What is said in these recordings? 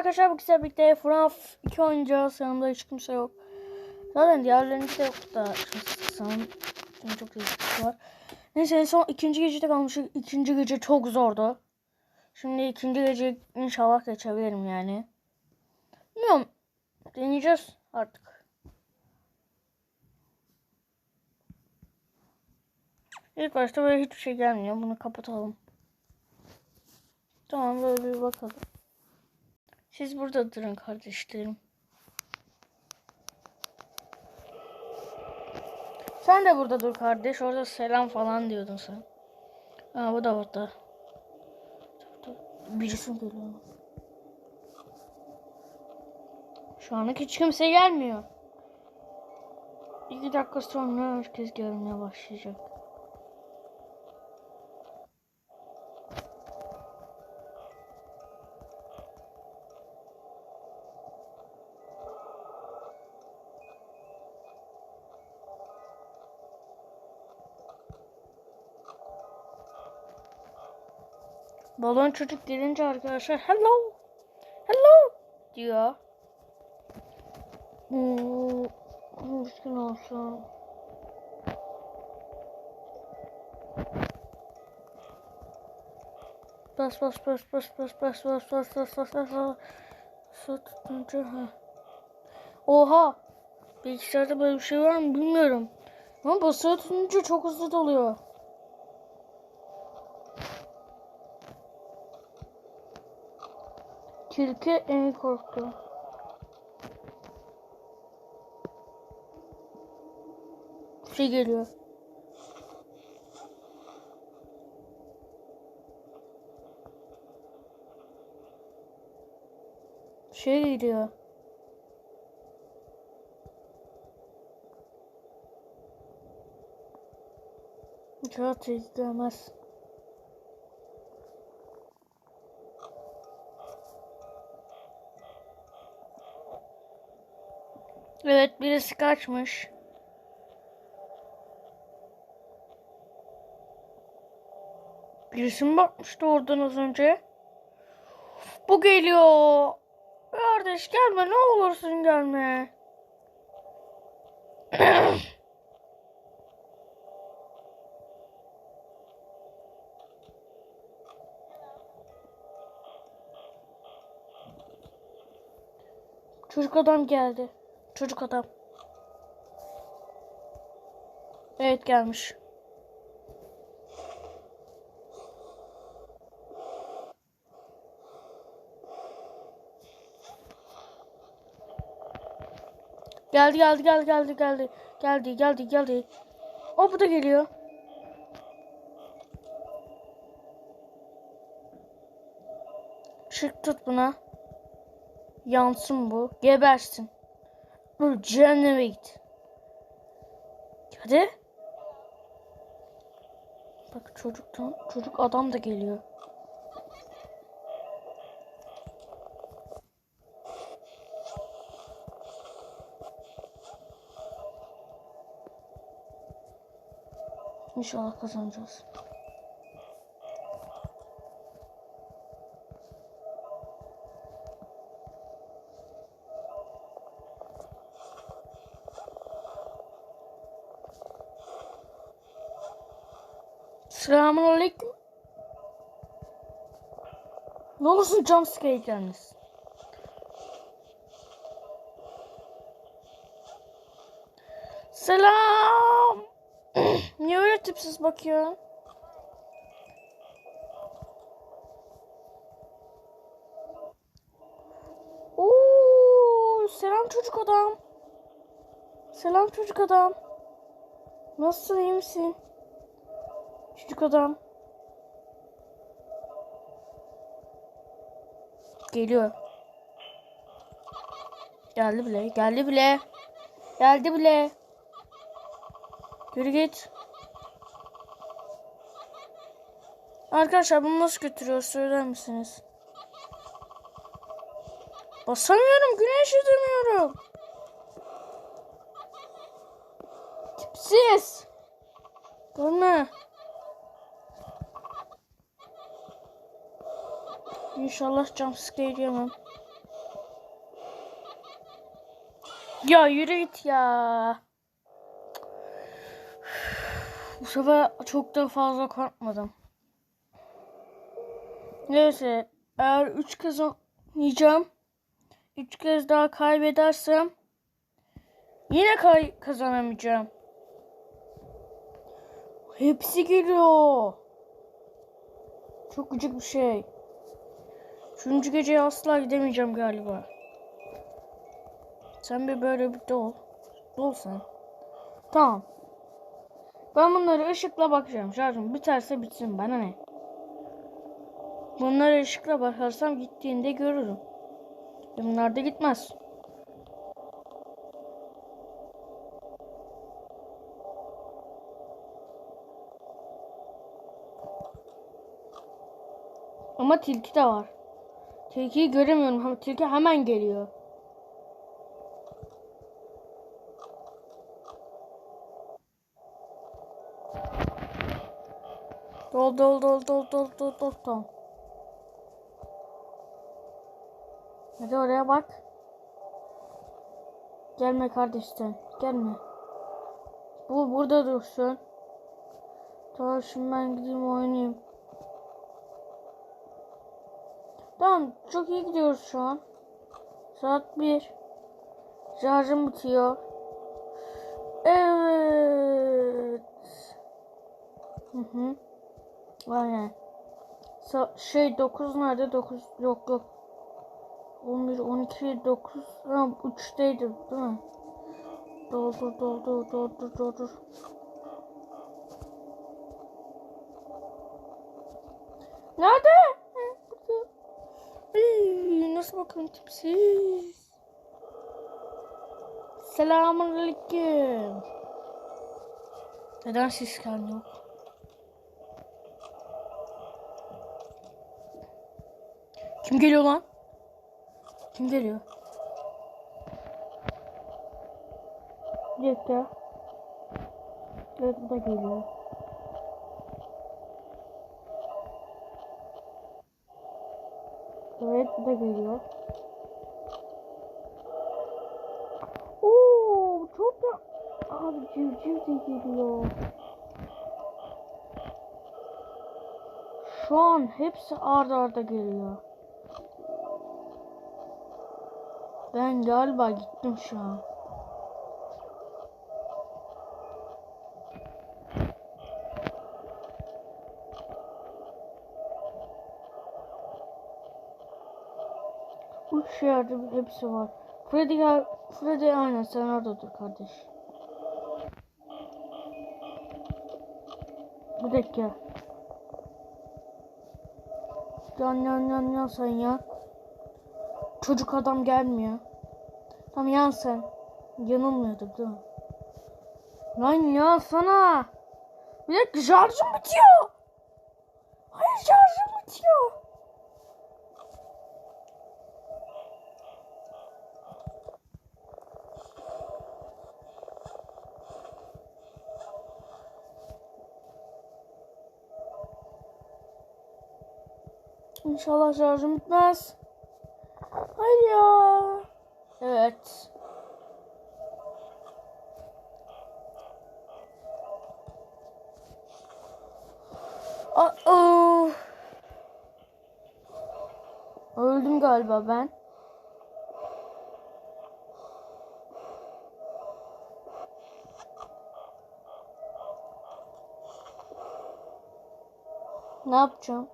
arkadaşlar bu güzel birlikte FNAF 2 oynayacağız. Yanımda hiç kimse yok. Zaten diğerlerinde de yok da sanırım çok değişiklik var. Neyse son ikinci gecede kalmıştık. İkinci gece çok zordu. Şimdi ikinci gece inşallah geçebilirim yani. Bilmiyorum. Deneyeceğiz artık. İlk başta böyle hiçbir şey gelmiyor. Bunu kapatalım. Tamam böyle bir bakalım. Siz burada durun kardeşlerim. Sen de burada dur kardeş. Orada selam falan diyordun sen. Ha bu da burada. Birisi geliyor? Şu anlık hiç kimse gelmiyor. İki dakika sonra herkes gelmeye başlayacak. Balon çocuk gelince arkadaşlar hello hello diyor. Hmm, mümkün olsun. Bas bas bas bas bas bas bas bas bas bas bas bas Su ha. Oha! Bilgisayarda böyle bir şey var mı bilmiyorum. Ama basılı tutunca çok hızlı doluyor. Tilki en korktu. Şey geliyor. Şey geliyor. Çok izlemez. Evet birisi kaçmış. Birisi mi bakmıştı oradan az önce? Bu geliyor. Kardeş gelme ne olursun gelme. Çocuk adam geldi. Çocuk adam. Evet gelmiş. Geldi geldi geldi geldi geldi. Geldi geldi geldi. O bu da geliyor. Çık tut buna. Yansın bu. Gebersin. Bu cehenneme. Hadi. Bak çocuktan çocuk adam da geliyor. İnşallah kazanacağız. Selamun aleyküm. Ne olursun jumpscare geliniz. Selam. Niye öyle tipsiz bakıyorsun? Oo, selam çocuk adam. Selam çocuk adam. Nasılsın iyi misin? Çocuk adam. Geliyor. Geldi bile. Geldi bile. Geldi bile. Yürü git. Arkadaşlar bunu nasıl götürüyor söyler misiniz? Basamıyorum. Güneş edemiyorum. Tipsiz. Görme. İnşallah jumpscare yemem. Ya yürü git ya. Bu sefer çok da fazla korkmadım. Neyse. Eğer üç kez oynayacağım. Üç kez daha kaybedersem yine kay kazanamayacağım. Hepsi geliyor. Çok gıcık bir şey. Üçüncü geceye asla gidemeyeceğim galiba. Sen bir böyle bir dol. Dol sen. Tamam. Ben bunları ışıkla bakacağım. Şarjım biterse bitsin bana ne. Bunları ışıkla bakarsam gittiğinde görürüm. Bunlar da gitmez. Ama tilki de var. Tilkiyi göremiyorum ama tilki hemen geliyor. Dol dol dol dol dol dol dol dol. Hadi oraya bak. Gelme kardeşten. Gelme. Bu burada dursun. Tamam şimdi ben gideyim oynayayım. Tamam çok iyi gidiyoruz şu an. Saat 1. Şarjım bitiyor. Evet. Hı hı. Aynen. Sa şey 9 nerede? 9 yok yok. 11, 12, 9. Ha 3'teydi değil mi? Doldur doldur doldur doldur. Nerede? Nasıl bakın tipsiz. Selamun aleyküm. Neden ses gelmiyor? Kim geliyor lan? Kim geliyor? Dakika. Evet bu da geliyor. Evet bu da geliyor. Oo çok da abi civciv de geliyor. Şu an hepsi arda arda geliyor. Ben galiba gittim şu an. Üç yerde hepsi var. Freddy. Freddy aynen sen orada dur kardeş. Bir dakika. Yan yan yan yan sen ya. Çocuk adam gelmiyor. Tam yan sen. Yanılmıyordu değil mi? Lan ya sana. Bir dakika şarjım bitiyor. Hayır şarjım bitiyor. İnşallah şarjım bitmez. Hayır ya. Evet. Aa. Öldüm galiba ben. Ne yapacağım?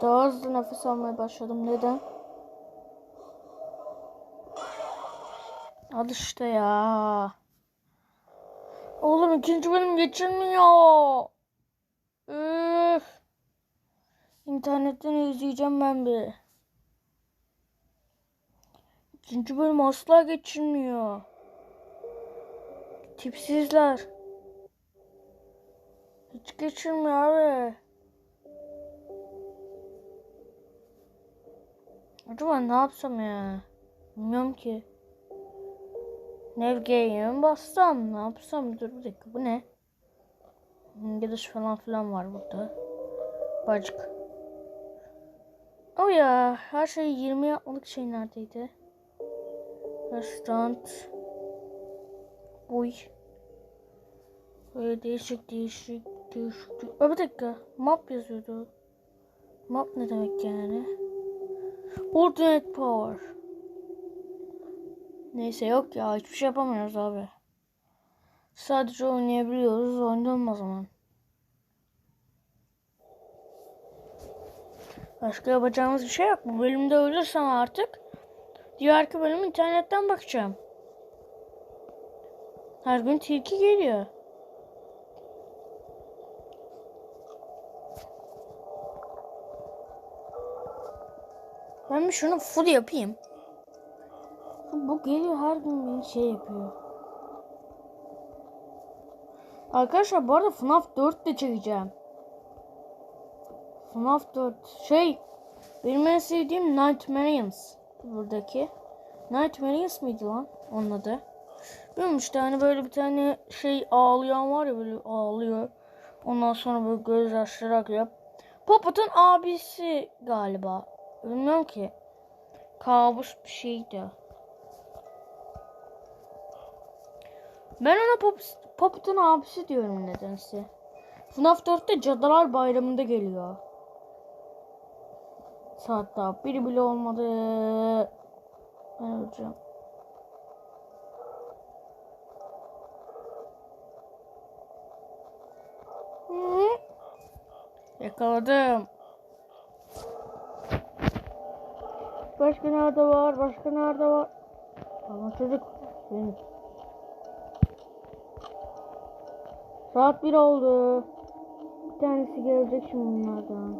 Daha hızlı nefes almaya başladım. Neden? Al işte ya. Oğlum ikinci bölüm geçilmiyor. Üf. İnternetten izleyeceğim ben bir. İkinci bölüm asla geçilmiyor. Tipsizler. Hiç geçilmiyor abi. Acaba ne yapsam ya? Bilmiyorum ki. Navgate'ye mi bassam? Ne yapsam? Dur bir dakika. Bu ne? İngiliz falan filan var burada. Bacık. O ya her şey 20 yapmalık şey neredeydi? Restoran. Boy. Böyle değişik değişik değişik. Aa, bir dakika. Map yazıyordu. Map ne demek yani? Ultimate Power. Neyse yok ya hiçbir şey yapamıyoruz abi. Sadece oynayabiliyoruz. Oynayalım o zaman. Başka yapacağımız bir şey yok. Bu bölümde ölürsem artık diğerki bölüm internetten bakacağım. Her gün tilki geliyor. Ben bir şunu full yapayım. Bu geliyor her gün beni şey yapıyor. Arkadaşlar bu arada FNAF 4 de çekeceğim. FNAF 4 şey benim en sevdiğim Nightmares buradaki. Nightmares miydi lan onun adı? Bilmiyorum işte hani böyle bir tane şey ağlayan var ya böyle ağlıyor. Ondan sonra böyle gözyaşları akıyor. Puppet'ın abisi galiba. Bilmiyorum ki. Kabus bir şeydi. Ben ona Pop Puppet'ın abisi diyorum nedense. FNAF 4'te Cadılar Bayramı'nda geliyor. Saat daha biri bile olmadı. Ben öleceğim. Yakaladım. Başka nerede var? Başka nerede var? Ama çocuk benim. Saat bir oldu. Bir tanesi gelecek şimdi bunlardan.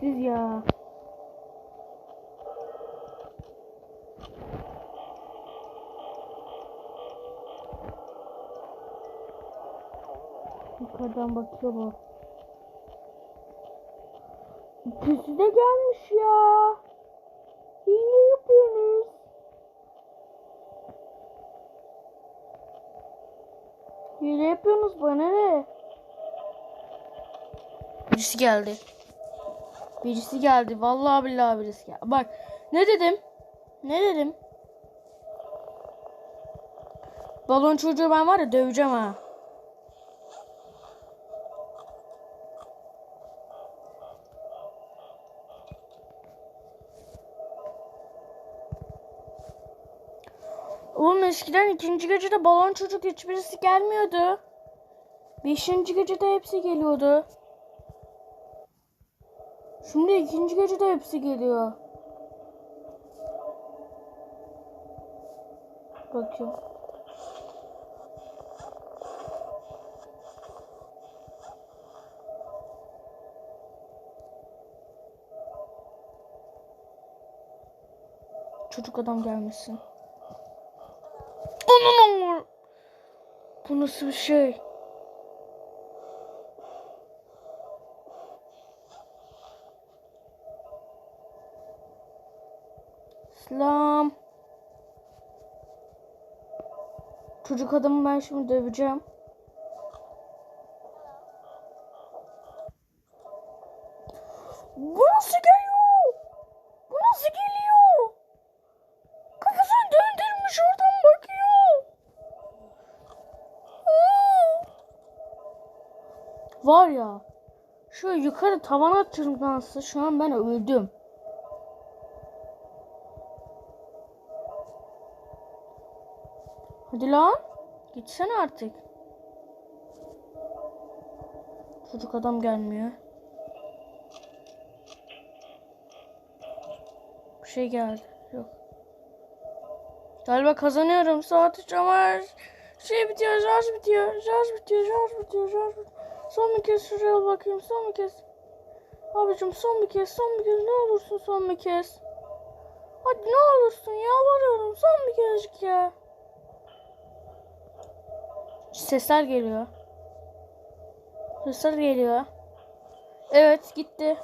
Siz ya. Yukarıdan bakıyor bu. İkisi de gelmiş ya. Hile yapıyorsunuz. Hile yapıyorsunuz bana ne? Birisi geldi. Birisi geldi. Vallahi billahi birisi geldi. Bak ne dedim? Ne dedim? Balon çocuğu ben var ya döveceğim ha. Oğlum eskiden ikinci gecede balon çocuk hiçbirisi gelmiyordu. Beşinci gecede hepsi geliyordu. Şimdi ikinci gecede hepsi geliyor. Bakayım. Çocuk adam gelmesin. Onun olur. Bu nasıl bir şey? Selam. Çocuk adamı ben şimdi döveceğim. Bu nasıl geliyor? Bu nasıl geliyor? Kafasını döndürmüş oradan bakıyor. Aa! Var ya. Şu yukarı tavana tırmansa şu an ben öldüm. Hadi lan. Gitsene artık. Çocuk adam gelmiyor. Bir şey geldi. Yok. Galiba kazanıyorum. Saat 3 ama şey bitiyor. Şarj bitiyor. Şarj bitiyor. Şarj bitiyor. Şarj bitiyor. Son bir kez şuraya bakayım. Son bir kez. Abicim son bir kez. Son bir kez. Ne olursun son bir kez. Hadi ne olursun yalvarıyorum. Son bir kez ya. Sesler geliyor. Sesler geliyor. Evet gitti.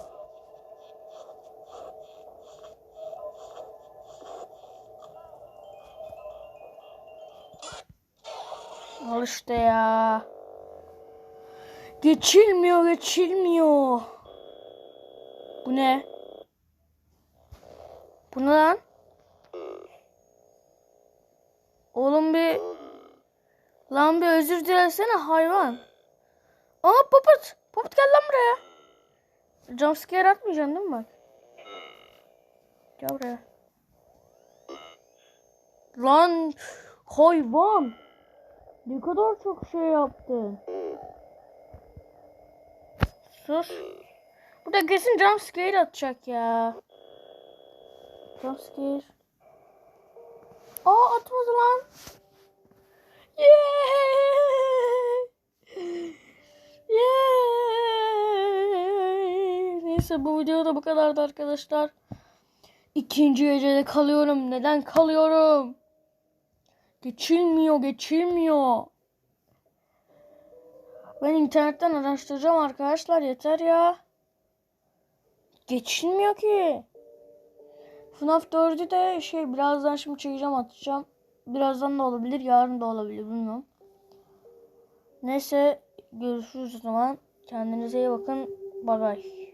Al işte ya. Geçilmiyor geçilmiyor. Bu ne? Bu ne lan? Oğlum bir Lan bir özür dilesene hayvan. Aa Poput. Poput gel lan buraya. Jumpscare atmayacaksın değil mi bak? Gel buraya. Lan hayvan. Ne kadar çok şey yaptın. Sus. Burada kesin jumpscare atacak ya. Jumpscare. Aa atmadı lan. Yay! Yay! Neyse bu videoda bu kadardı arkadaşlar. İkinci gecede kalıyorum. Neden kalıyorum? Geçilmiyor, geçilmiyor. Ben internetten araştıracağım arkadaşlar. Yeter ya. Geçilmiyor ki. FNAF 4'ü de şey birazdan şimdi çekeceğim atacağım. Birazdan da olabilir, yarın da olabilir bilmiyorum. Neyse görüşürüz o zaman. Kendinize iyi bakın. Bay bay.